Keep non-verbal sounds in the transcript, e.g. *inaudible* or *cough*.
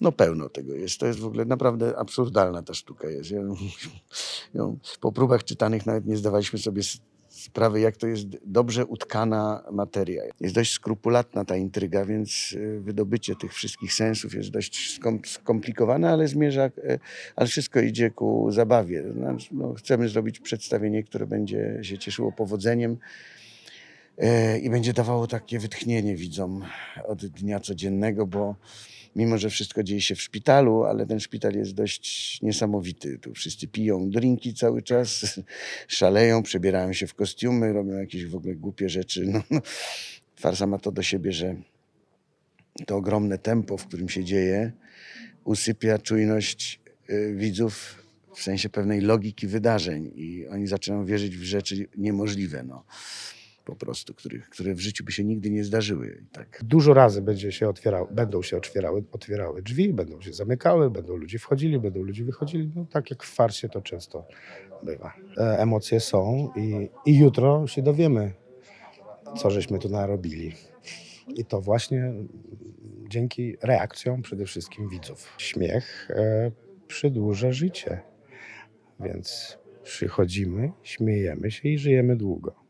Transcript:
No pełno tego jest. To jest w ogóle naprawdę absurdalna ta sztuka jest. Ja, ją, *laughs* po próbach czytanych nawet nie zdawaliśmy sobie sprawy, jak to jest dobrze utkana materia. Jest dość skrupulatna ta intryga, więc y, wydobycie tych wszystkich sensów jest dość skom- skomplikowane, ale zmierza, e, ale wszystko idzie ku zabawie. Znaczy, no, chcemy zrobić przedstawienie, które będzie się cieszyło powodzeniem e, i będzie dawało takie wytchnienie widzom od dnia codziennego, bo mimo, że wszystko dzieje się w szpitalu, ale ten szpital jest dość niesamowity. Tu wszyscy piją drinki cały czas, *laughs* szaleją, przebierają się w kostiumy, robią jakieś w ogóle głupie rzeczy. No, no. Farsa ma to do siebie, że to ogromne tempo, w którym się dzieje, usypia czujność y, widzów w sensie pewnej logiki wydarzeń i oni zaczynają wierzyć w rzeczy niemożliwe, no. Po prostu, których, które w życiu by się nigdy nie zdarzyły. I tak. Dużo razy będzie się otwierały, będą się otwierały, otwierały drzwi, będą się zamykały, będą ludzie wchodzili, będą ludzie wychodzili. No, tak jak w farsie to często bywa. E, emocje są i, i jutro się dowiemy, co żeśmy tu narobili. I to właśnie dzięki reakcjom przede wszystkim widzów. Śmiech e, przydłuża życie, więc przychodzimy, śmiejemy się i żyjemy długo.